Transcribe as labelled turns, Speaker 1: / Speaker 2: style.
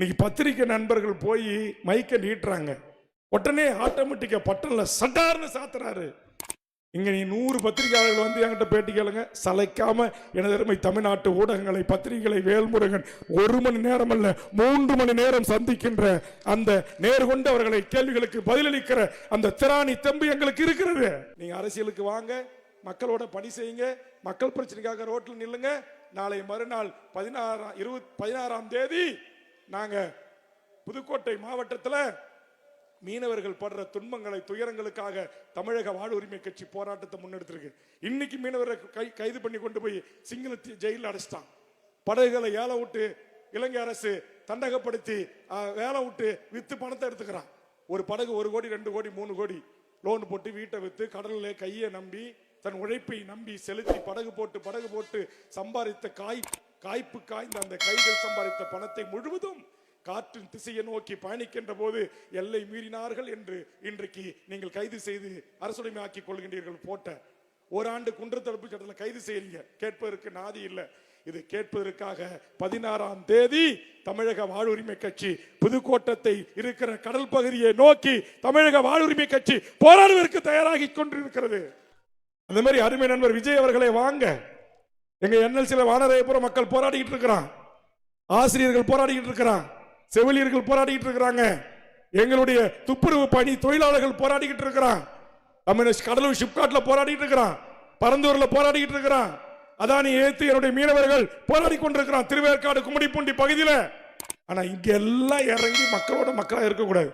Speaker 1: இன்னைக்கு பத்திரிக்கை நண்பர்கள் போய் மைக்கை நீட்டுறாங்க. உடனே ஆட்டோமேட்டிக்காக பட்டனில் சட்டார்னு சாத்துறாரு. இங்கே நீ நூறு பத்திரிகையாளர்கள் வந்து என்கிட்ட பேட்டி கேளுங்க. சளைக்காம எனது அருமை தமிழ்நாட்டு ஊடகங்களை பத்திரிகைகளை வேல்முருகன் ஒரு மணி நேரம் அல்ல மூன்று மணி நேரம் சந்திக்கின்ற அந்த நேர்கொண்டு அவர்களை கேள்விகளுக்கு பதிலளிக்கிற அந்த திராணி தெம்பு எங்களுக்கு இருக்கிறது. நீங்க அரசியலுக்கு வாங்க மக்களோட பணி செய்யுங்க மக்கள் பிரச்சனைக்காக ரோட்டில் நில்லுங்க. நாளை மறுநாள் பதினாறாம் இருபத் பதினாறாம் தேதி நாங்கள் புதுக்கோட்டை மாவட்டத்தில் மீனவர்கள் படுற துன்பங்களை துயரங்களுக்காக தமிழக வாழ்வுரிமை கட்சி போராட்டத்தை முன்னெடுத்திருக்கு. இன்னைக்கு மீனவரை கை கைது பண்ணி கொண்டு போய் சிங்கள ஜெயிலில் அடைச்சிட்டான். படகுகளை ஏல விட்டு இலங்கை அரசு தண்டகப்படுத்தி வேலை விட்டு வித்து பணத்தை எடுத்துக்கிறான். ஒரு படகு ஒரு கோடி ரெண்டு கோடி மூணு கோடி லோன் போட்டு வீட்டை வித்து கடல்ல கையை நம்பி தன் உழைப்பை நம்பி செலுத்தி படகு போட்டு படகு போட்டு சம்பாதித்த காய் காய்ப்பு காய்ந்த அந்த கைகள் சம்பாதித்த பணத்தை முழுவதும் காற்றின் திசையை நோக்கி பயணிக்கின்ற போது எல்லை மீறினார்கள் என்று இன்றைக்கு நீங்கள் கைது செய்து அரசுடைமை ஆக்கிக் கொள்கின்றீர்கள். போட்ட ஓராண்டு குன்று தடுப்பு சட்டத்தில் கைது செய்யறீங்க கேட்பதற்கு நாதி இல்லை. இது கேட்பதற்காக பதினாறாம் தேதி தமிழக வாழ்வுரிமை கட்சி புதுக்கோட்டத்தை இருக்கிற கடல் பகுதியை நோக்கி தமிழக வாழ்வுரிமை கட்சி போராடுவதற்கு தயாராகி கொண்டிருக்கிறது. அந்த மாதிரி அருமை நண்பர் விஜய் அவர்களை வாங்க. எங்க என்எல்சியில் வானரேபுரம் மக்கள் போராடிக்கிட்டு இருக்கிறான். ஆசிரியர்கள் போராடிக்கிட்டு இருக்கிறான். செவிலியர்கள் போராடிக்கிட்டு இருக்கிறாங்க. எங்களுடைய துப்புரவு பணி தொழிலாளர்கள் போராடிக்கிட்டு இருக்கிறான். கம்யூனிஸ்ட் கடலூர் ஷிப்காட்டில் போராடிட்டு இருக்கிறான். பரந்தூரில் போராடிக்கிட்டு இருக்கிறான். அதானி ஏத்து என்னுடைய மீனவர்கள் போராடி கொண்டிருக்கிறான். திருவேற்காடு கும்மிடிப்பூண்டி பகுதியில். ஆனால் இங்கே எல்லாம் இறங்கி மக்களோட மக்களாக இருக்கக்கூடாது.